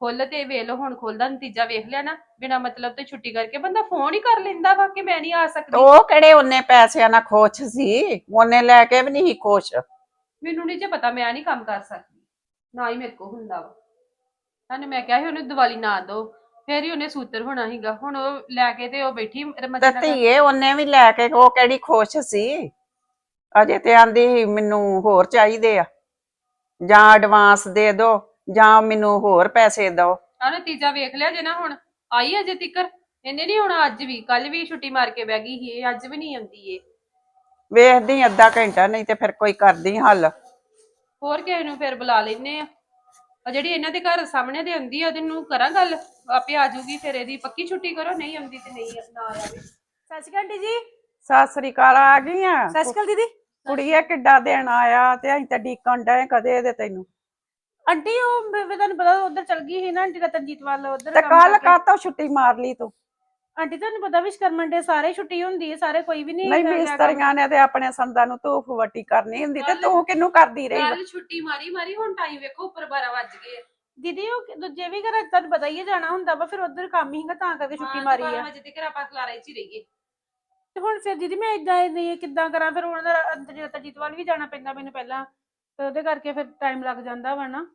ਖੁੱਲ ਤੇ ਵੇਖ ਲਓ ਹੁਣ ਖੁੱਲਦਾ ਨਤੀਜਾ ਵੇਖ ਲਿਆ ਨਾ ਬਿਨਾ ਮਤਲਬ ਤੇ ਛੁੱਟੀ ਕਰਕੇ ਬੰਦਾ ਫੋਨ ਹੀ ਕਰ ਲੈਂਦਾ ਵਾ ਕਿ ਮੈਂ ਨਹੀਂ ਆ ਤੇ ਸਕਦੀ। ਉਹ ਕਿਹੜੇ ਉਹਨੇ ਪੈਸਿਆਂ ਨਾਲ ਖੁਸ਼ ਸੀ? ਉਹਨੇ ਲੈ ਕੇ ਵੀ ਨਹੀਂ ਖੁਸ਼। ਮੈਨੂੰ ਨਹੀਂ ਜੇ ਪਤਾ ਮੈਂ ਨਹੀਂ ਕੰਮ ਕਰ ਸਕਦੀ। ਨਾ ਹੀ ਮੇਰੇ ਕੋ ਹੁੰਦਾ ਵਾ। ਤੁਹਾਨੂੰ ਮੈਂ ਕਿਹਾ ਸੀ ਉਹਨੂੰ ਦੀਵਾਲੀ ਨਾ ਦੋ ਫੇਰ ਹੀ ਉਹਨੇ ਸੂਤਰ ਹੋਣਾ ਸੀਗਾ। ਹੁਣ ਉਹ ਲੈ ਕੇ ਤੇ ਉਹ ਬੈਠੀ ਤੇ ਮੱਥੇ ਨਾਲ ਧੀਏ ਉਹਨੇ ਵੀ ਲੈ ਕੇ ਉਹ ਕਿਹੜੀ ਖੁਸ਼ ਸੀ? ਅਜੇ ਤੇ ਆਂਦੀ ਮੈਨੂੰ ਹੋਰ ਚਾਹੀਦੇ ਆ। ਜਾਂ ਐਡਵਾਂਸ ਦੇ ਦਿਓ ਜਾਂ ਮੈਨੂੰ ਹੋਰ ਪੈਸੇ ਦਿਓ ਆਹ ਨਤੀਜਾ ਵੇਖ ਲਿਆ ਜੇ ਨਾ ਹੁਣ। ਆਈ ਅਜੇ ਤਿੱਕਰ? ਇਹਨੇ ਨਹੀਂ ਹੁਣ ਅੱਜ ਵੀ ਕੱਲ ਵੀ ਛੁੱਟੀ ਮਾਰ ਕੇ ਬਹਿ ਗਈ ਸੀ ਇਹ ਅੱਜ ਵੀ ਨਹੀਂ ਆਉਂਦੀ ਏ ਵੇਖਦੀ ਅੱਧਾ ਘੰਟਾ ਨਹੀਂ ਤੇ ਫਿਰ ਕੋਈ ਕਰਦੀ ਹੱਲ। ਹੋਰ ਕਿਸੇ ਨੂੰ ਫਿਰ ਬੁਲਾ ਲੈਨੇ ਆ। ਆ ਜਿਹੜੀ ਇਹਨਾਂ ਦੇ ਘਰ ਸਾਹਮਣੇ ਦੇ ਆਉਂਦੀ ਆ ਉਹਦੇ ਨੂੰ ਕਰਾਂ ਗੱਲ? ਆਪੇ ਆ ਜਾਊਗੀ ਫਿਰ ਇਹਦੀ ਪੱਕੀ ਛੁੱਟੀ ਕਰੋ ਨਹੀਂ ਆਉਂਦੀ ਤੇ ਨਹੀਂ ਨਾ ਆਵੇ ਸਤਿ ਸ਼੍ਰੀ ਅਕਾਲ ਆਂਟੀ ਜੀ ਸਤਿ ਸ੍ਰੀ ਅਕਾਲ ਆ ਗਈਆਂ। ਸਤਿ ਸ਼੍ਰੀ ਅਕਾਲ ਦੀਦੀ। ਕੁੜੀਏ ਕਿੱਡਾ ਦੇਣ ਆਇਆ ਤੇ ਅਸੀਂ ਤਾਂ ਡੀਕਣ ਡਏ ਕਦੇ ਦੇ ਤੈਨੂੰ। ਆਂਟੀ ਉਹ ਮੈਂ ਮੈਂ ਤੁਹਾਨੂੰ ਪਤਾ ਉਧਰ ਚਲ ਗਈ ਸੀ ਨਾ ਆਂਟੀ ਰਤਨਜੀਤ ਵੱਲ ਉਧਰ ਤੇ ਕੱਲ ਕਾਤੋਂ ਛੁੱਟੀ ਮਾਰ ਲਈ ਤੂੰ? ਆਂਟੀ ਤੁਹਾਨੂੰ ਪਤਾ ਵਿਸ਼ਕਰਮਨ ਡੇ ਸਾਰੇ ਛੁੱਟੀ ਹੁੰਦੀ ਹੈ ਸਾਰੇ ਕੋਈ ਵੀ ਨਹੀਂ ਨਹੀਂ ਕਰਦਾ ਕੰਮ। ਮਿਸਤਰੀਆਂ ਨੇ ਤੇ ਆਪਣੇ ਸੰਦਾਂ ਨੂੰ ਧੂਫ ਵੱਟੀ ਕਰਨੀ ਹੁੰਦੀ ਤੇ ਤੂੰ ਕਿਹਨੂੰ ਕਰਦੀ ਰਹੀ? ਕੱਲ ਛੁੱਟੀ ਮਾਰੀ ਮਾਰੀ ਹੁਣ ਟਾਈਮ ਵੇਖੋ ਉੱਪਰ 12 ਵੱਜ ਗਏ ਆ। ਦੀਦੀ ਉਹ ਦੂਜੇ ਵੀ ਘਰ ਤੁਹਾਨੂੰ ਪਤਾ ਹੀ ਹੈ ਜਾਣਾ ਹੁੰਦਾ ਵਾ ਫਿਰ ਉਧਰ ਕੰਮ ਹੀਗਾ ਤਾਂ ਕਰਕੇ ਛੁੱਟੀ ਮਾਰੀ ਆ। 12 ਵਜੇ ਤੱਕ ਆਪਾਂ ਖਲਾਰੇ ਚ ਹੀ ਰਹੀਏ। ਤੇ ਹੁਣ ਫਿਰ ਦੀਦੀ ਮੈਂ ਇਦਾਂ ਨਹੀਂ ਕਿੱਦਾਂ ਕਰਾਂ? ਫਿਰ ਉਹਨਾਂ ਦਾ ਅੰਦਰ ਰਤਨਜੀਤ ਵੱਲ ਵੀ ਜਾਣਾ ਪੈਂਦਾ ਮੈਨੂੰ ਪਹਿਲਾਂ ਤੇ ਉਹਦੇ ਕਰਕੇ ਫਿਰ ਟਾਈਮ ਲੱਗ ਜਾਂਦਾ ਵਾ ਨਾ।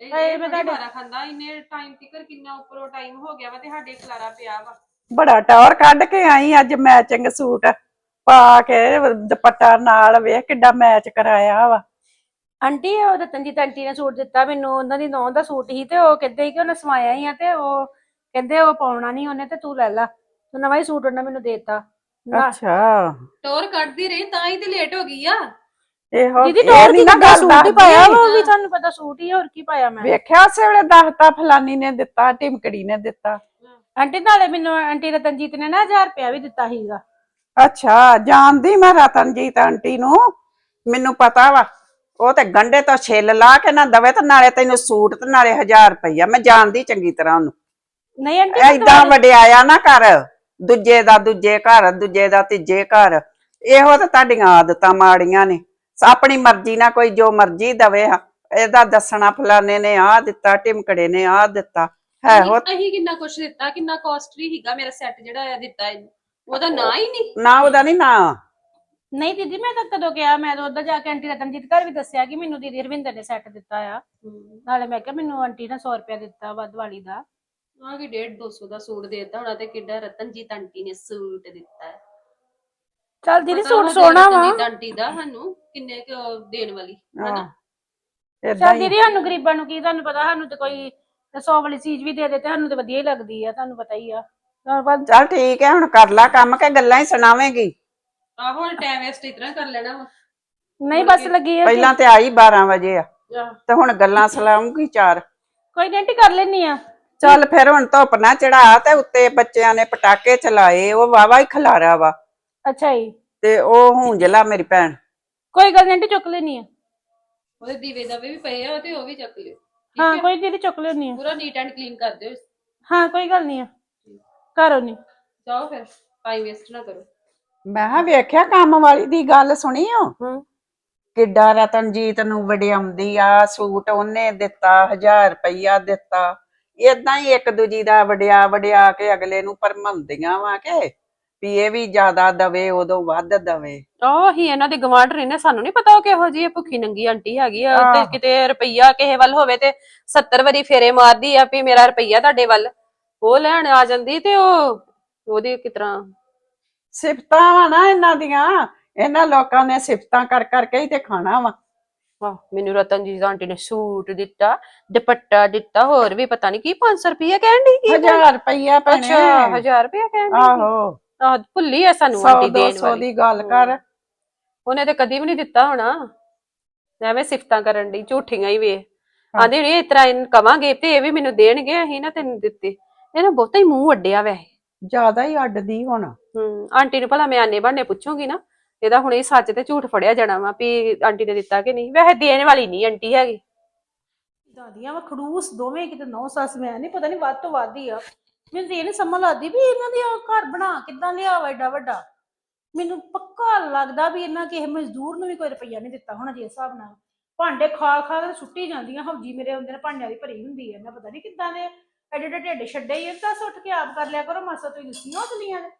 ਇਹ ਮੈਂ ਤੁਹਾਡੇ- ਮਾਰਾ ਖਾਂਦਾ ਇੰਨੇ ਟਾਈਮ ਤੱਕ ਕਿੰਨਾ ਉੱਪਰੋਂ ਟਾਈਮ ਹੋ ਗਿਆ ਵਾ ਤੇ ਸਾਡੇ ਖਲਾਰਾ ਪਿਆ ਵਾ। ਬੜਾ ਟੌਰ ਕੱਢ ਕੇ ਆਈ ਅੱਜ ਮੈਚਿੰਗ ਸੂਟ ਪਾ ਕੇ ਦੁਪੱਟਾ ਨਾਲ ਵੇਖ ਕਿੱਡਾ ਮੈਚ ਕਰਾਇਆ ਵਾ। ਆਂਟੀ ਉਹ ਰਤਨਜੀਤ ਆਂਟੀ ਨੇ ਸੂਟ ਦਿੱਤਾ ਮੈਨੂੰ ਉਹਨਾਂ ਦੀ ਨੌਂ ਦਾ ਸੂਟ ਸੀ ਤੇ ਉਹ ਕਹਿੰਦੇ ਸੀ ਕਿ ਉਹਨੇ ਸਵਾਇਆ ਹੀ ਆ ਤੇ ਉਹ ਕਹਿੰਦੇ ਉਹ ਪਾਉਣਾ ਨਹੀਂ ਉਹਨੇ ਤੇ ਤੂੰ ਲੈ ਲਾ। ਤੇ ਨਵਾਂ ਹੀ ਸੂਟ ਉਹਨੇ ਮੈਨੂੰ ਦੇਤਾ। ਅੱਛਾ। ਟੋਰ ਕੱਢਦੀ ਰਹੀ ਤਾਂ ਹੀ ਤੇ ਲੇਟ ਹੋ ਗਈ ਆ। ਇਹੋ ਦੀਦੀ ਟੌਰ ਨੀ ਦੀ ਨਾ ਸੂਟ ਹੀ। ਪਾਇਆ ਵਾ ਉਹ ਵੀ ਤੁਹਾਨੂੰ ਪਤਾ ਸੂਟ ਹੀ ਆ, ਹੋਰ ਕੀ ਪਾਇਆ ਮੈਂ। ਵੇਖਿਆ ਉਸੇ ਵੇਲੇ ਦੱਸਤਾ ਫਲਾਨੀ ਨੇ ਦਿੱਤਾ ਟਿਮਕੜੀ ਨੇ ਦਿੱਤਾ। ਆਂਟੀ ਨਾਲੇ ਮੈਨੂੰ ਆਂਟੀ ਰਤਨਜੀਤ ਨੇ ਨਾ 1000 ਰੁਪਇਆ ਵੀ ਦਿੱਤਾ ਸੀਗਾ। ਅੱਛਾ ਜਾਣਦੀ ਮੈਂ ਰਤਨਜੀਤ ਆਂਟੀ ਨੂੰ ਮੈਨੂੰ ਪਤਾ ਵਾ। ਉਹ ਤੇ ਗੰਡੇ ਤੋਂ ਛਿੱਲ ਲਾ ਕੇ ਨਾ ਦਵੇ ਤੇ ਨਾਲੇ ਤੈਨੂੰ ਸੂਟ ਤੇ ਨਾਲੇ 1000 ਰੁਪਈਆ ਮੈਂ ਜਾਣਦੀ ਚੰਗੀ ਤਰ੍ਹਾਂ ਉਹਨੂੰ। ਨਹੀਂ ਆਂਟੀ ਮੈਂ ਐਦਾਂ ਦੀਵਾਲੀ- ਵਡਿਆਇਆ ਨਾ ਕਰ ਦੂਜੇ ਦਾ ਦੂਜੇ ਘਰ ਦੂਜੇ ਦਾ ਤੀਜੇ ਘਰ। ਇਹੋ ਤਾਂ ਤੁਹਾਡੀਆਂ ਆਦਤਾਂ ਮਾੜੀਆਂ ਨੇ। ਆਪਣੀ ਮਰਜ਼ੀ ਨਾਲ ਕੋਈ ਜੋ ਮਰਜ਼ੀ ਦਵੇ ਆ ਇਹਦਾ ਦੱਸਣਾ ਫਲਾਣੇ ਨੇ ਆਹ ਦਿੱਤਾ ਟਿਮਕੜੇ ਨੇ ਆਹ ਦਿੱਤਾ। ਹੈ ਹੋ ਅਹੀਂ ਕਿੰਨਾ ਕੁਛ ਦਿੱਤਾ ਕਿੰਨਾ ਕਾਸਟਲੀ ਹੀਗਾ ਮੇਰਾ ਸੈੱਟ ਜਿਹੜਾ ਦਿੱਤਾ ਇਹਨੂੰ। ਉਹਦਾ ਨਾਂ ਹੀ ਨਹੀਂ। ਨਾ ਉਹਦਾ ਨਹੀਂ ਨਾ। ਨਹੀਂ ਦੀਦੀ ਮੈਂ ਤਾਂ ਕਦੋਂ ਕਿਹਾ ਮੈਂ ਤਾਂ ਉੱਧਰ ਜਾ ਕੇ ਆਂਟੀ ਰਤਨਜੀਤ ਘਰ ਵੀ ਦੱਸਿਆ ਕਿ ਮੈਨੂੰ ਦੀਦੀ ਰਵਿੰਦਰ ਨੇ ਸੈੱਟ ਦਿੱਤਾ ਆ। ਨਾਲੇ ਮੈਂ ਕਿਹਾ ਮੈਨੂੰ ਆਂਟੀ ਨੇ 100 ਰੁਪਇਆ ਦਿੱਤਾ ਵਾ ਦੀਵਾਲੀ ਦਾ। ਆ ਵੀ 1.5 200 ਦਾ ਸੂਟ ਦੇ ਦਿੱਤਾ ਹੋਣਾ ਤੇ ਕਿੱਡਾ ਰਤਨਜੀਤ ਆਂਟੀ ਨੇ ਸੂਟ ਦਿੱਤਾ ਹੈ। ਚੱਲ ਦੀਦੀ ਪਤਾ ਸੂਟ ਸੋਹਣਾ ਵਾ। ਰਤਨਜੀਤ ਆਂਟੀ ਦਾ ਸਾਨੂੰ ਕਿੰਨੇ ਕੁ ਦੇਣ ਵਾਲੀ ਏਦਾਂ ਚੱਲ ਹੀ ਦੀਦੀ ਸਾਨੂੰ ਗਰੀਬਾਂ ਨੂੰ ਕੀ ਤੁਹਾਨੂੰ ਪਤਾ ਸਾਨੂੰ ਤੇ ਕੋਈ 100 ਵਾਲੀ ਚੀਜ਼ ਵੀ ਦੇ ਦੇ ਤੇ ਸਾਨੂੰ ਤੇ ਵਧੀਆ ਹੀ ਲੱਗਦੀ ਆ ਤੁਹਾਨੂੰ ਪਤਾ ਹੀ ਆ। ਚੱਲ ਠੀਕ ਹੈ ਹੁਣ ਕਰ ਲੈ ਕੰਮ ਕਿ ਗੱਲਾਂ ਹੀ ਸੁਣਾਵੇਂਗੀ। ਆਹੋ ਹੁਣ ਟਾਈਮ ਵੇਸਟ ਇਤਨਾ ਕਰ ਲੈਣਾ ਵਾ। ਨਹੀਂ ਬਸ ਲੱਗੀ ਆ ਪਹਿਲਾਂ ਤੇ ਆਈ 12 ਵਜੇ ਆ ਆਹ, ਤੇ ਹੁਣ ਗੱਲਾਂ ਸਲਾਉਂਗੀ ਚਾਰ। ਕੋਈ ਨਹੀਂ ਆਂਟੀ ਕਰ ਲੈਣੀ ਆ। ਚੱਲ ਫਿਰ ਹੁਣ ਧੁੱਪ ਨਾ ਚੜਾ ਤੇ ਉੱਤੇ ਬੱਚਿਆਂ ਨੇ ਪਟਾਕੇ ਚਲਾਏ ਉਹ ਵਾਵਾ ਹੀ ਖਲਾਰਾ ਵਾ। ਅੱਛਾ ਜੀ। ਤੇ ਉਹ ਹੁੰਜਲਾ ਮੇਰੀ ਭੈਣ। ਕੋਈ ਗੱਲ ਨਹੀਂ ਆਂਟੀ ਚੁੱਕ ਲੈਣੀ ਆ। ਉਹਦੇ ਦੀਵੇ ਦਾ ਵੀ ਪਏ ਆ ਤੇ ਉਹ ਵੀ ਚੱਕ ਲਿਓ। ਠੀਕ ਹਾਂ ਹੈ? ਕੋਈ ਦੀਦੀ ਚੁੱਕ ਲੈਣੀ ਆ। ਪੂਰਾ ਨੀਟ ਐਂਡ ਕਲੀਨ ਕਰ ਦਿਓ। ਹਾਂ ਕੋਈ ਗੱਲ ਨਹੀਂ ਆ। ਕਰੋ ਨਹੀਂ ਜਾਓ ਫਿਰ ਟਾਈਮ ਵੇਸਟ ਨਾ ਕਰੋ। ਮੈਂ ਕਿਹਾ ਵੇਖਿਆ ਕੰਮ ਵਾਲੀ ਦੀ ਗੱਲ ਸੁਣੀ ਓ? ਹੂੰ। ਕਿੱਡਾ ਰਤਨਜੀਤ ਨੂੰ ਵਡਿਆਉਂਦੀ ਆ ਸੂਟ ਉਹਨੇ ਦਿੱਤਾ 1000 ਰੁਪਈਆ ਦਿੱਤਾ। ਇਦਾਂ ਹੀ ਇੱਕ ਦੂਜੀ ਦਾ ਵਡਿਆ ਵਡਿਆ ਕੇ ਅਗਲੇ ਨੂੰ ਪਰਮਾਉਂਦੀਆਂ ਵਾ ਕੇ ਵੀ ਇਹ ਵੀ ਜ਼ਿਆਦਾ ਦਵੇ ਉਦੋਂ ਵੱਧ ਦਵੇ। ਉਹ ਹੀ ਇਹਨਾਂ ਦੇ ਗਵਾਂਢ ਰਹੇ ਨੇ ਸਾਨੂੰ ਨਹੀਂ ਪਤਾ ਉਹ ਕਿਹੋ ਜੀ ਭੁੱਖੀ ਨੰਗੀ ਆਂਟੀ ਹੈਗੀ ਆ ਤੇ ਆਹੋ। ਕਿਤੇ ਰੁਪਈਆ ਕਿਸੇ ਵੱਲ ਹੋਵੇ ਤੇ 70 ਵਾਰੀ ਫੇਰੇ ਮਾਰਦੀ ਆ ਵੀ ਮੇਰਾ ਰੁਪਈਆ ਤੁਹਾਡੇ ਵੱਲ। ਉਹ ਲੈਣ ਆ ਜਾਂਦੀ ਤੇ ਉਹ ਉਹਦੀ ਕਿਸ ਤਰ੍ਹਾਂ ਸਿਫਤਾਂ ਵਾ ਨਾ ਇਹਨਾਂ ਦੀਆਂ। ਇਹਨਾਂ ਲੋਕਾਂ ਨੇ ਸਿਫਤਾਂ ਕਰ ਕਰਕੇ ਹੀ ਤੇ ਖਾਣਾ ਵਾ। ਆਹ ਮੈਨੂੰ ਰਤਨਜੀਤ ਆਂਟੀ ਨੇ ਸੂਟ ਦਿੱਤਾ ਦੁਪੱਟਾ ਦਿੱਤਾ ਹੋਰ ਵੀ ਪਤਾ ਨਹੀਂ ਕੀ 500 ਰੁਪਈਆ ਕਹਿਣ ਦੀ ਕੀ 1000 ਰੁਪਈਆ ਭੈਣੇ। ਅੱਛਾ 1000 ਰੁਪਈਆ ਕਹਿਣ ਦੀ ਆਹੋ। ਆਹ ਭੁੱਲੀ ਆ ਸਾਨੂੰ 100 ਆਂਟੀ ਦੇਣ 200 ਵਾਲੀ। ਦੀ ਗੱਲ ਕਰ। ਉਹਨੇ ਤੇ ਕਦੀ ਵੀ ਨਹੀਂ ਦਿੱਤਾ ਹੋਣਾ। ਐਵੇਂ ਸਿਫਤਾਂ ਕਰਨ ਦੀ ਝੂਠੀਆਂ ਹੀ ਵੇ। ਆਂਦੇ ਨੇ ਇਸ ਤਰ੍ਹਾਂ ਇਹਨੂੰ ਕਵਾਂਗੇ ਤੇ ਇਹ ਵੀ ਮੈਨੂੰ ਦੇਣਗੇ ਅਸੀਂ ਨਾ ਤੈਨੂੰ ਦਿੱਤੇ। ਇਹਨੇ ਬਹੁਤਾ ਹੀ ਮੂੰਹ ਅੱਡਿਆ ਵੈਸੇ। ਜ਼ਿਆਦਾ ਹੀ ਅੱਡਦੀ ਹੁਣ। ਹੂੰ ਆਂਟੀ ਨੂੰ ਭਲਾ ਮੈਂ ਆਨੇ ਬਾਨੇ ਪੁੱਛੂਗੀ ਨਾ ਇਹਦਾ ਹੁਣ ਇਹ ਸੱਚ ਤੇ ਝੂਠ ਫੜਿਆ ਜਾਣਾ ਵਾ ਵੀ ਆਂਟੀ ਨੇ ਦਿੱਤਾ ਕਿ ਨਹੀਂ। ਵੈਸੇ ਦੇਣ ਵਾਲੀ ਨਹੀਂ ਆਂਟੀ ਹੈਗੀ। ਦਾਦੀਆਂ ਵਾ ਖੜੂਸ ਦੋਵੇਂ ਕਿਤੇ ਨੌ ਸੱਸ ਮੈਂ ਨਹੀਂ ਪਤਾ ਨਹੀਂ ਵੱਧ ਤੋਂ ਵੱਧ ਹੀ ਆ। ਮੈਨੂੰ ਤੇ ਇਹ ਨੀ ਸਮਝ ਲੱਗਦੀ ਵੀ ਇਹਨਾਂ ਦੇ ਘਰ ਬਣਾ ਕਿੱਦਾਂ ਲਿਆ ਵਾ ਏਡਾ ਵੱਡਾ। ਮੈਨੂੰ ਪੱਕਾ ਲੱਗਦਾ ਵੀ ਇਹਨਾਂ ਕਿਸੇ ਮਜ਼ਦੂਰ ਨੂੰ ਵੀ ਕੋਈ ਰੁਪਈਆ ਨਹੀਂ ਦਿੱਤਾ ਹੋਣਾ ਜੇ ਹਿਸਾਬ ਨਾਲ। ਭਾਂਡੇ ਖਾ ਖਾ ਕੇ ਸੁੱਟੀ ਜਾਂਦੀਆਂ ਹੌਜੀ ਮੇਰੇ ਹੁੰਦੇ ਨੇ ਭਾਂਡਿਆਂ ਦੀ ਭਰੀ ਹੁੰਦੀ ਹੈ ਮੈਂ ਪਤਾ ਨਹੀਂ ਕਿੱਦਾਂ ਦੇ ਐਡੇ ਐਡੇ ਢਿੱਡ ਛੱਡੇ ਹੀ ਆ, ਦੱਸ ਉੱਠ ਕੇ ਆਪ ਕਰ ਲਿਆ ਕਰੋ ਮਾਸਾ ਤੁਸੀਂ ਦਿੱਤੀਆਂ ਉਤਲੀਆਂ ਨੇ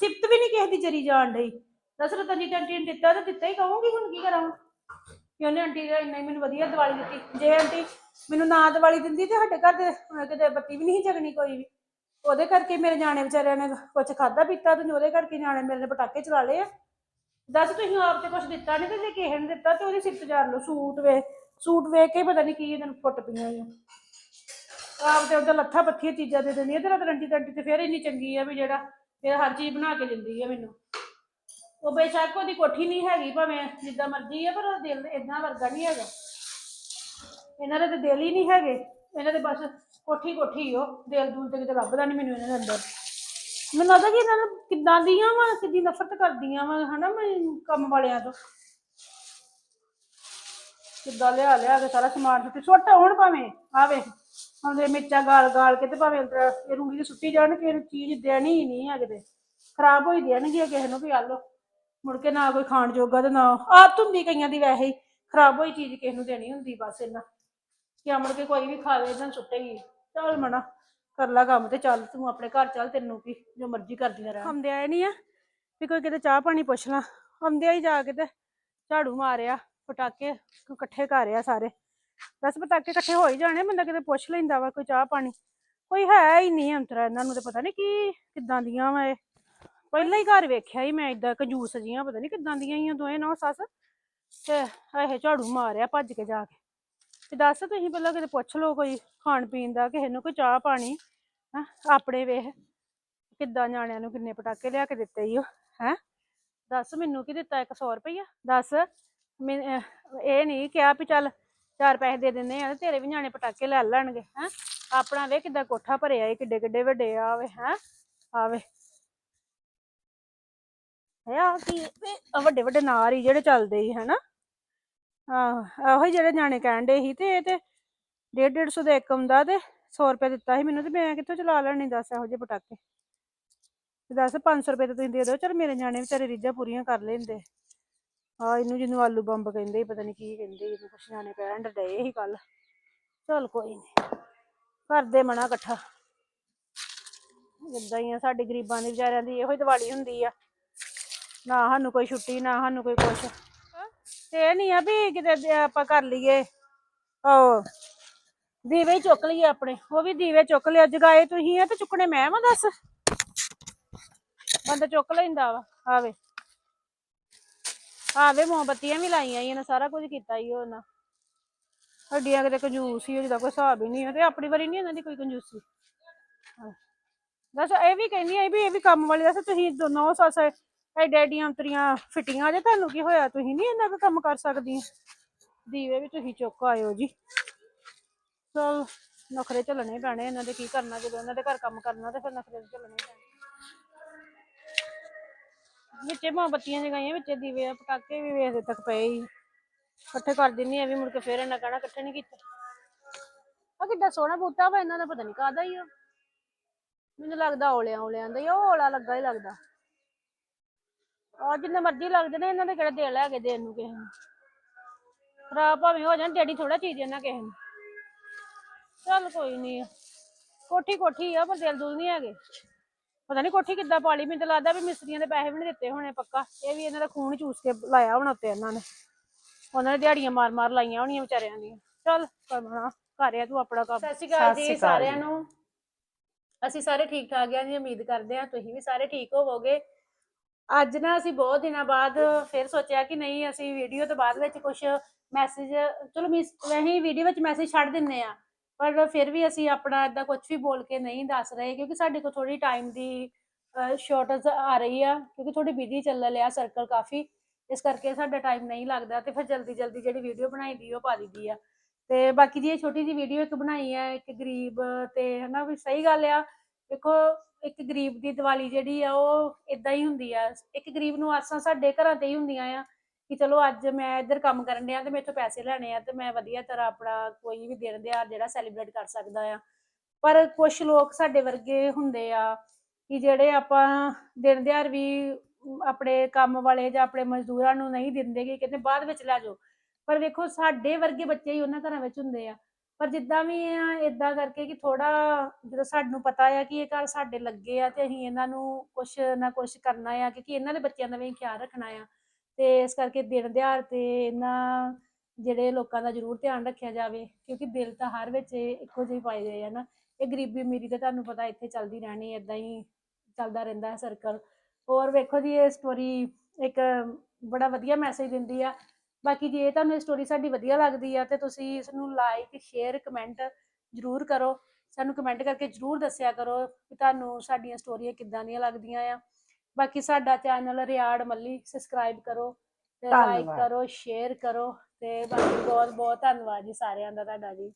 ਸਿਫਤ ਵੀ ਨਹੀਂ ਕਿਸੇ ਦੀ ਜਰੀ ਜਾਣ ਡਈ। ਦੱਸ ਰਤਨਜੀਤ ਆਂਟੀ ਨੇ ਦਿੱਤਾ ਤਾਂ ਦਿੱਤਾ ਹੀ ਕਹੂੰਗੀ ਹੁਣ ਕੀ ਕਰਾਂ ਕਿ ਉਹਨੇ ਆਂਟੀ ਦਾ ਇੰਨਾ ਹੀ ਮੈਨੂੰ ਵਧੀਆ ਦਿਵਾਲੀ ਦਿੱਤੀ। ਜੇ ਆਂਟੀ ਮੈਨੂੰ ਨਾ ਦਿਵਾਲੀ ਦਿੰਦੀ ਤੇ ਸਾਡੇ ਘਰ ਦੇ ਹੁਣ ਕਿਤੇ ਬੱਤੀ ਵੀ ਨਹੀਂ ਜਗਣੀ ਕੋਈ ਵੀ। ਉਹਦੇ ਕਰਕੇ ਮੇਰੇ ਨਿਆਣੇ ਵਿਚਾਰਿਆਂ ਨੇ ਕੁਝ ਖਾਦਾ ਪੀਤਾ ਤੇ ਉਹਦੇ ਕਰਕੇ ਨਿਆਣੇ ਮੇਰੇ ਨੇ ਪਟਾਕੇ ਚਲਾ ਲਏ ਆ। ਦੱਸ ਤੁਸੀਂ ਆਪ ਤੇ ਕੁਝ ਦਿੱਤਾ ਨਹੀਂ ਤੇ ਜੇ ਕਿਸੇ ਨੇ ਦਿੱਤਾ ਤੇ ਉਹਦੀ ਸਿਫਤ ਜਾਣ ਲਓ। ਸੂਟ ਵੇ, ਸੂਟ ਵੇਖ ਕੇ ਪਤਾ ਨਹੀਂ ਕੀ ਇਹਨਾਂ ਨੂੰ ਫੁੱਟ ਪਈਆਂ ਆ ਆਪ ਤੇ ਉਹਦਾ ਲੱਥਾ ਪੱਥੀਆਂ ਚੀਜ਼ਾਂ ਦੇ ਦਿੰਦੀ ਆ ਤੇ ਰਤਨੰਟੀ ਤੰਟੀ ਤੇ ਫੇਰ ਇੰਨੀ ਚੰਗੀ ਆ ਵੀ ਜਿਹੜਾ ਇਹ ਹਰ ਚੀਜ਼ ਬਣਾ ਕੇ ਦਿੰਦੀ ਆ ਮੈਨੂੰ। ਉਹ ਬੇਸ਼ੱਕ ਉਹਦੀ ਕੋਠੀ ਨਹੀਂ ਹੈਗੀ, ਭਾਵੇਂ ਜਿੱਦਾਂ ਮਰਜ਼ੀ ਆ, ਪਰ ਉਹ ਦਿਲ ਇਦਾਂ ਵਰਗਾ ਨਹੀਂ ਹੈਗਾ। ਇਹਨਾਂ ਦੇ ਤੇ ਦਿਲ ਹੀ ਨਹੀਂ ਹੈਗੇ। ਇਹਨਾਂ ਦੇ ਬਸ ਕੋਠੀ ਕੋਠੀ ਉਹ। ਦਿਲ ਦੂਲ ਤੇ ਕਿਤੇ ਲੱਭਦਾ ਨਹੀਂ ਮੈਨੂੰ ਇਹਨਾਂ ਦੇ ਅੰਦਰ। ਮੈਨੂੰ ਲੱਗਦਾ ਕਿ ਇਹਨਾਂ ਨੂੰ ਕਿੱਦਾਂ ਦੀਆਂ ਵਾ, ਕਿੱਦੀ ਨਫ਼ਰਤ ਕਰਦੀਆਂ ਵਾ, ਹਨਾ ਮੈਂ ਕੰਮ ਵਾਲਿਆਂ ਤੋਂ। ਕਿੱਦਾਂ ਲਿਆ ਲਿਆ ਕੇ ਸਾਰਾ ਸਮਾਨ ਸੁੱਟੀ ਸੁੱਟ ਹੁਣ ਭਾਵੇਂ, ਆਵੇ। ਹੁਣ ਇਹ ਮਿਰਚਾਂ ਗਾਲ ਗਾਲ ਕੇ ਤੇ ਭਾਵੇਂ ਅੰਦਰ ਇਹ ਰੂੰਗੀ ਦੀ ਸੁੱਟੀ ਜਾਣ ਕਿਸੇ ਨੂੰ ਚੀਜ਼ ਦੇਣੀ ਹੀ ਨਹੀਂ ਹੈ ਕਿਤੇ ਖਰਾਬ ਹੋਈ ਦੇਣਗੇ ਕਿਸੇ ਨੂੰ ਵੀ ਆ ਲਓ ਮੁੜ ਕੇ ਨਾ ਕੋਈ ਖਾਣ ਜੋਗਾ ਤੇ ਨਾ ਆਦਤ ਹੁੰਦੀ ਕਈਆਂ ਦੀ ਵੈਸੇ ਹੀ। ਖਰਾਬ ਹੋਈ ਚੀਜ਼ ਕਿਸੇ ਨੂੰ ਦੇਣੀ ਹੁੰਦੀ ਬਸ ਇਹਨਾਂ ਕਿ ਮੁੜ ਕੇ ਕੋਈ ਵੀ ਖਾਵੇ ਇਹਨਾਂ ਸੁੱਟੇਗੀ ਚੱਲ ਮਣਾ ਕਰ ਲਾ ਕੰਮ ਤੇ ਚੱਲ, ਤੂੰ ਆਪਣੇ ਘਰ ਚੱਲ ਤੈਨੂੰ ਕੀ ਜੋ ਮਰਜ਼ੀ ਕਰਦੀਆਂ ਰਹਿ ਆਉਂਦੇ ਆਏ ਨਹੀਂ ਆ ਵੀ ਕੋਈ ਕਿਤੇ ਚਾਹ ਪਾਣੀ ਪੁੱਛ ਲਾ। ਆਉਂਦੇ ਹੀ ਜਾ ਕੇ ਤੇ ਝਾੜੂ ਮਾਰਿਆ, ਪਟਾਕੇ ਇਕੱਠੇ ਕਰਿਆ ਸਾਰੇ। ਦਸ ਪਟਾਕੇ ਇਕੱਠੇ ਹੋ ਹੀ ਜਾਣੇ, ਬੰਦਾ ਕਿਤੇ ਪੁੱਛ ਲੈਂਦਾ ਵਾ ਕੋਈ ਚਾਹ ਪਾਣੀ। ਕੋਈ ਹੈ ਹੀ ਨਹੀਂ ਅੰਤਰਾ ਇਹਨਾਂ ਨੂੰ ਤੇ ਪਤਾ ਨਹੀਂ ਕੀ, ਕਿੱਦਾਂ ਦੀਆਂ ਵਾ ਇਹ। ਪਹਿਲਾਂ ਹੀ ਘਰ ਵੇਖਿਆ ਹੀ ਮੈਂ ਇਦਾਂ ਕੰਜੂਸ ਜੀਆਂ ਪਤਾ ਨਹੀਂ ਕਿੱਦਾਂ ਦੀਆਂ ਹੀ ਦੋਵੇਂ ਨੌ ਸੱਸ। ਤੇ ਇਹ ਝਾੜੂ ਮਾਰਿਆ ਭੱਜ ਕੇ ਜਾ ਕੇ। ਤੇ ਦੱਸ ਤੁਸੀਂ ਪਹਿਲਾਂ ਕਿਤੇ ਪੁੱਛ ਲਓ ਕੋਈ ਖਾਣ ਪੀਣ ਦਾ, ਕਿਸੇ ਨੂੰ ਕੋਈ ਚਾਹ ਪਾਣੀ, ਹੈਂ, ਆਪਣੇ ਵੇਖ। ਕਿੱਦਾਂ ਨਿਆਣਿਆਂ ਨੂੰ ਕਿੰਨੇ ਪਟਾਕੇ ਲਿਆ ਕੇ ਦਿੱਤੇ ਈ ਉਹ ਹੈ। ਦੱਸ ਮੈਨੂੰ ਕੀ ਦਿੱਤਾ 100 ਰੁਪਈਆ? ਦੱਸ, ਮੈਂ ਅਹ ਇਹ ਨਹੀਂ ਕਿਹਾ ਵੀ ਚੱਲ ਚਾਰ ਪੈਸੇ ਦੇ ਦਿੰਦੇ ਆ ਤੇ ਤੇਰੇ ਵੀ ਨਿਆਣੇ ਪਟਾਕੇ ਲੈ ਲੈਣਗੇ, ਹੈ? ਆਪਣਾ ਵੇ ਕਿੱਦਾਂ ਕੋਠਾ ਭਰਿਆ ਏ, ਕਿੱਡੇ ਕਿੱਡੇ ਵੱਡੇ ਆਵੇ ਵੇ, ਹੈ? ਆਵੇ ਆ ਕੀ ਵੱਡੇ ਵੱਡੇ ਨਾਰ ਹੀ ਜਿਹੜੇ ਚੱਲਦੇ ਹੀ ਹਨਾ? ਆਹ ਆਹੋ ਹੀ ਜਿਹੜੇ ਨਿਆਣੇ ਕਹਿਣ ਦੇ ਸੀ ਤੇ ਇਹ ਤੇ ਡੇਢ ਡੇਢ ਸੌ ਦਾ ਇੱਕ ਆਉਂਦਾ ਤੇ 100 ਰੁਪਏ ਦਿੱਤਾ ਸੀ ਮੈਨੂੰ ਤੇ ਮੈਂ ਕਿੱਥੋਂ ਚਲਾ ਲੈਣੀ ਦੱਸ ਇਹੋ ਜਿਹੇ ਪਟਾਕੇ? ਤੇ ਦੱਸ 500 ਰੁਪਏ ਤੇ ਤੁਸੀਂ ਦੇ ਦਿਓ, ਚਲ ਮੇਰੇ ਨਿਆਣੇ ਵਿਚਾਰੇ ਰੀਝਾਂ ਪੂਰੀਆਂ ਕਰ ਲੈਂਦੇ। ਆ ਇਹਨੂੰ ਜਿਹਨੂੰ ਆਲੂ ਬੰਬ ਕਹਿੰਦੇ ਪਤਾ ਨਹੀਂ ਕੀ ਕਹਿੰਦੇ ਇਹਨੂੰ ਕੁਛ ਨਿਆਣੇ ਕਹਿਣ ਡਏ ਸੀ ਕੱਲ ਚਲ ਕੋਈ ਨਹੀਂ ਕਰਦੇ ਮਨਾ ਇਕੱਠਾ। ਇਦਾਂ ਹੀ ਆ ਸਾਡੇ ਗਰੀਬਾਂ ਦੇ ਵਿਚਾਰਿਆਂ ਦੀ ਇਹੋ ਹੀ ਦੀਵਾਲੀ ਹੁੰਦੀ ਆ। ਨਾ ਸਾਨੂੰ ਕੋਈ ਛੁੱਟੀ ਨਾ ਸਾਨੂੰ ਕੋਈ ਕੁਛ। ਤੇ ਇਹ ਨਹੀਂ ਆ ਵੀ ਕਿਤੇ ਆਪਾਂ ਕਰ ਲਈਏ ਉਹ ਦੀਵੇ ਹੀ ਚੁੱਕ ਲਈਏ ਆਪਣੇ ਉਹ ਵੀ ਦੀਵੇ ਚੁੱਕ ਲਿਆ ਜਗਾਏ ਤੁਸੀਂ ਆ ਤੇ ਚੁੱਕਣੇ ਮੈਂ ਵਾ ਦੱਸ? ਬੰਦਾ ਚੁੱਕ ਲੈਂਦਾ ਵਾ ਆਵੇ। ਆਵੇ ਮੋਮਬੱਤੀਆਂ ਵੀ ਲਾਈਆਂ ਇਹਨਾਂ ਸਾਰਾ ਕੁਝ ਕੀਤਾ ਹੀ ਉਹਨਾਂ। ਹੱਡੀਆਂ ਕਿਤੇ ਕੰਜੂਸ ਹੀ ਜਿਹਦਾ ਕੋਈ ਹਿਸਾਬ ਹੀ ਨਹੀਂ ਹੈ ਤੇ ਆਪਣੀ ਵਾਰੀ ਨਹੀਂ ਇਹਨਾਂ ਦੀ ਕੋਈ ਕੰਜੂਸੀ। ਦੱਸ, ਇਹ ਵੀ ਕਹਿੰਦੀ ਆ ਵੀ ਇਹ ਵੀ ਕੰਮ ਵਾਲੀ, ਦੱਸ ਤੁਸੀਂ ਦੋਨੋਂ ਸੱਸ ਐਡੇ ਐਡੀਆਂ ਅੰਤਰੀਆਂ ਫਿੱਟੀਆਂ ਜੇ ਤੁਹਾਨੂੰ ਕੀ ਹੋਇਆ? ਤੁਸੀਂ ਨਹੀਂ ਇਹਨਾਂ ਦਾ ਕੰਮ ਕਰ ਸਕਦੀਆਂ। ਦੀਵੇ ਵੀ ਤੁਸੀਂ ਚੁੱਕ ਆਇਓ ਜੀ। ਚਲ, ਨਖਰੇ ਝੱਲਣੇ ਪੈਣੇ ਇਹਨਾਂ ਦੇ, ਕੀ ਕਰਨਾ, ਜਦੋਂ ਇਹਨਾਂ ਦੇ ਘਰ ਕੰਮ ਕਰਨਾ, ਤੇ ਫਿਰ ਨਖਰੇ ਝੱਲਣੇ ਪੈਣੇ। ਵਿੱਚੇ ਮੋਮਬੱਤੀਆਂ ਜਗਾਈਆਂ ਵਿੱਚੇ ਦੀਵੇ ਆ, ਪਟਾਕੇ ਵੀ ਵੇਖਦੇ ਤੱਕ ਪਏ ਹੀ ਇਕੱਠੇ ਕਰ ਦਿੰਨੀ ਆ ਵੀ ਮੁੜ ਕੇ ਫੇਰ ਇਹਨਾਂ ਕਹਿਣਾ ਇਕੱਠੇ ਨਹੀਂ ਕੀਤਾ। ਆ ਕਿੱਡਾ ਸੋਹਣਾ ਬੂਟਾ ਵਾ ਇਹਨਾਂ ਦਾ ਪਤਾ ਨਹੀਂ ਕਾਹਦਾ ਹੀ ਆ। ਮੈਨੂੰ ਲੱਗਦਾ ਔਲਿਆਂ ਔਲਿਆਂ ਦਾ ਹੀ ਆ, ਉਹ ਔਲਾ ਲੱਗਾ ਹੀ ਲੱਗਦਾ। ਆ ਜਿੰਨੇ ਮਰਜ਼ੀ ਲੱਗਦੇ ਨੇ ਇਹਨਾਂ ਦੇ ਕਿਹੜੇ ਦਿਲ ਹੈਗੇ ਕੇ ਦੇਣ ਨੂੰ ਕਿਸੇ ਨੂੰ। ਖਰਾਬ ਭਾਵੇਂ ਹੋ ਜਾਣ ਡੈਡੀ ਥੋੜਾ ਚੀਜ਼ ਇਹਨਾਂ ਕਿਸੇ ਨੂੰ। ਚੱਲ ਕੋਈ ਨਹੀਂ ਕੋਠੀ ਕੋਠੀ ਆ ਪਰ ਦਿਲ ਦੁਲ ਨਹੀਂ ਹੈਗੇ। ਪਤਾ ਨਹੀਂ ਕੋਠੀ ਕਿੱਦਾਂ ਪਾਲੀ ਮੈਨੂੰ ਤਾਂ ਲੱਗਦਾ ਵੀ ਮਿਸਤਰੀਆਂ ਦੇ ਪੈਸੇ ਵੀ ਨਹੀਂ ਦਿੱਤੇ ਹੋਣੇ ਪੱਕਾ। ਇਹ ਵੀ ਇਹਨਾਂ ਦਾ ਖੂਨ ਚੂਸ ਕੇ ਲਾਇਆ ਹੋਣਾ ਉੱਤੇ ਇਹਨਾਂ ਨੇ। ਉਹਨਾਂ ਨੇ ਦਿਹਾੜੀਆਂ ਮਾਰ ਮਾਰ ਲਾਈਆਂ ਹੋਣੀਆਂ ਵਿਚਾਰਿਆਂ ਦੀਆਂ। ਚੱਲ ਕਰਨਾ ਘਰ ਆ ਤੂੰ ਆਪਣਾ ਕੰਮ। ਸਤਿ ਸ਼੍ਰੀ ਅਕਾਲ ਜੀ ਸਾਰਿਆਂ। ਨੂੰ। ਅਸੀਂ ਸਾਰੇ ਠੀਕ ਠਾਕ ਆਂ ਜੀ ਉਮੀਦ ਕਰਦੇ ਆਂ ਤੁਸੀਂ ਵੀ ਸਾਰੇ ਠੀਕ ਹੋਵੋਗੇ। ਅੱਜ ਨਾ ਅਸੀਂ ਬਹੁਤ ਦਿਨਾਂ ਬਾਅਦ ਫਿਰ ਸੋਚਿਆ ਕਿ ਨਹੀਂ ਅਸੀਂ ਵੀਡੀਓ ਤੋਂ ਬਾਅਦ ਵਿੱਚ ਕੁਝ ਮੈਸੇਜ ਚਲੋ ਵਹੀਂ ਵੀਡੀਓ ਵਿੱਚ ਮੈਸੇਜ ਛੱਡ ਦਿੰਨੇ ਆ। ਪਰ ਫਿਰ ਵੀ ਅਸੀਂ ਆਪਣਾ ਇਦਾਂ ਕੁਝ ਵੀ ਬੋਲ ਕੇ ਨਹੀਂ ਦੱਸ ਰਹੇ, ਕਿਉਂਕਿ ਸਾਡੇ ਕੋਲ ਥੋੜੀ ਟਾਈਮ ਦੀ ਸ਼ਾਰਟੇਜ ਆ ਰਹੀ ਆ, ਕਿਉਂਕਿ ਥੋੜੀ ਬਿਜ਼ੀ ਚੱਲ ਲਿਆ ਸਰਕਲ ਕਾਫੀ, ਇਸ ਕਰਕੇ ਸਾਡਾ ਟਾਈਮ ਨਹੀਂ ਲੱਗਦਾ ਤੇ ਫਿਰ ਜਲਦੀ ਜਲਦੀ ਜਿਹੜੀ ਵੀਡੀਓ ਬਣਾਈ ਦੀ ਉਹ ਪਾ ਦਿੱਤੀ ਆ। ਤੇ ਬਾਕੀ ਜੀ ਇਹ ਛੋਟੀ ਜੀ ਵੀਡੀਓ ਇੱਕ ਬਣਾਈ ਆ, ਇੱਕ ਗਰੀਬ ਤੇ ਹਨਾ ਵੀ ਸਹੀ ਗੱਲ ਆ, ਦੇਖੋ ਇੱਕ ਗਰੀਬ ਦੀ ਦੀਵਾਲੀ ਜਿਹੜੀ ਆ ਉਹ ਇਦਾਂ ਹੀ ਹੁੰਦੀ ਆ, ਇੱਕ ਗਰੀਬ ਨੂੰ ਆਸਾਂ ਸਾਡੇ ਘਰਾਂ ਤੇ ਹੀ ਹੁੰਦੀਆਂ ਆ ਕਿ ਚਲੋ ਅੱਜ ਮੈਂ ਇੱਧਰ ਕੰਮ ਕਰਨ ਡਿਆ ਤੇ ਮੇਰੇ ਤੋਂ ਪੈਸੇ ਲੈਣੇ ਆ ਤੇ ਮੈਂ ਵਧੀਆ ਤਰ੍ਹਾਂ ਆਪਣਾ ਕੋਈ ਵੀ ਦਿਨ ਦਿਹਾੜ ਜਿਹੜਾ ਸੈਲੀਬ੍ਰੇਟ ਕਰ ਸਕਦਾ ਆ। ਪਰ ਕੁਝ ਲੋਕ ਸਾਡੇ ਵਰਗੇ ਹੁੰਦੇ ਆ ਕਿ ਜਿਹੜੇ ਆਪਾਂ ਦਿਨ ਦਿਹਾੜ ਵੀ ਆਪਣੇ ਕੰਮ ਵਾਲੇ ਜਾਂ ਆਪਣੇ ਮਜ਼ਦੂਰਾਂ ਨੂੰ ਨਹੀਂ ਦਿੰਦੇ ਕਿ ਕਹਿੰਦੇ ਬਾਅਦ ਵਿੱਚ ਲੈ ਜਾਓ। ਪਰ ਵੇਖੋ ਸਾਡੇ ਵਰਗੇ ਬੱਚੇ ਹੀ ਉਹਨਾਂ ਘਰਾਂ ਵਿੱਚ ਹੁੰਦੇ ਆ। ਪਰ ਜਿੱਦਾਂ ਵੀ ਆ ਇਦਾਂ ਕਰਕੇ ਕਿ ਥੋੜਾ ਜਦੋਂ ਸਾਨੂੰ ਪਤਾ ਆ ਕਿ ਇਹ ਘਰ ਸਾਡੇ ਲੱਗੇ ਆ ਤੇ ਅਸੀਂ ਇਹਨਾਂ ਨੂੰ ਕੁਛ ਨਾ ਕੁਛ ਕਰਨਾ ਆ, ਕਿਉਂਕਿ ਇਹਨਾਂ ਦੇ ਬੱਚਿਆਂ ਦਾ ਵੀ ਖਿਆਲ ਰੱਖਣਾ ਆ। ਤੇ ਇਸ ਕਰਕੇ ਦਿਨ ਦਿਹਾੜ ਤੇ ਇਹਨਾਂ ਜਿਹੜੇ ਲੋਕਾਂ ਦਾ ਜ਼ਰੂਰ ਧਿਆਨ ਰੱਖਿਆ ਜਾਵੇ, ਕਿਉਂਕਿ ਦਿਲ ਤਾਂ ਹਰ ਵਿੱਚ ਇੱਕੋ ਜਿਹੇ ਪਾਏ ਗਏ ਆ ਨਾ। ਇਹ ਗਰੀਬੀ ਅਮੀਰੀ ਤੇ ਤੁਹਾਨੂੰ ਪਤਾ ਇੱਥੇ ਚੱਲਦੀ ਰਹਿਣੀ ਇਦਾਂ ਹੀ ਚੱਲਦਾ ਰਹਿੰਦਾ ਹੈ ਸਰਕਲ ਹੋਰ ਵੇਖੋ ਜੀ, ਇਹ ਸਟੋਰੀ ਇੱਕ ਬੜਾ ਵਧੀਆ ਮੈਸੇਜ ਦਿੰਦੀ ਆ। ਬਾਕੀ ਜੇ ਤੁਹਾਨੂੰ ਇਹ ਸਟੋਰੀ ਸਾਡੀ ਵਧੀਆ ਲੱਗਦੀ ਆ ਤੇ ਤੁਸੀਂ ਇਸ ਨੂੰ ਲਾਈਕ ਸ਼ੇਅਰ ਕਮੈਂਟ ਜ਼ਰੂਰ ਕਰੋ। ਸਾਨੂੰ ਕਮੈਂਟ ਕਰਕੇ ਜ਼ਰੂਰ ਦੱਸਿਆ ਕਰੋ ਕਿ ਤੁਹਾਨੂੰ ਸਾਡੀਆਂ ਸਟੋਰੀਆਂ ਕਿੱਦਾਂ ਦੀਆਂ ਲੱਗਦੀਆਂ ਆ। ਬਾਕੀ ਸਾਡਾ ਚੈਨਲ ਰਿਆੜ ਮੱਲੀ ਸਬਸਕ੍ਰਾਈਬ ਕਰੋ ਤੇ ਲਾਈਕ ਧੰਨਵਾਦ। ਕਰੋ ਸ਼ੇਅਰ ਕਰੋ ਤੇ ਬਾਕੀ ਬਹੁਤ ਬਹੁਤ ਧੰਨਵਾਦ ਜੀ ਸਾਰਿਆਂ ਦਾ ਤੁਹਾਡਾ ਜੀ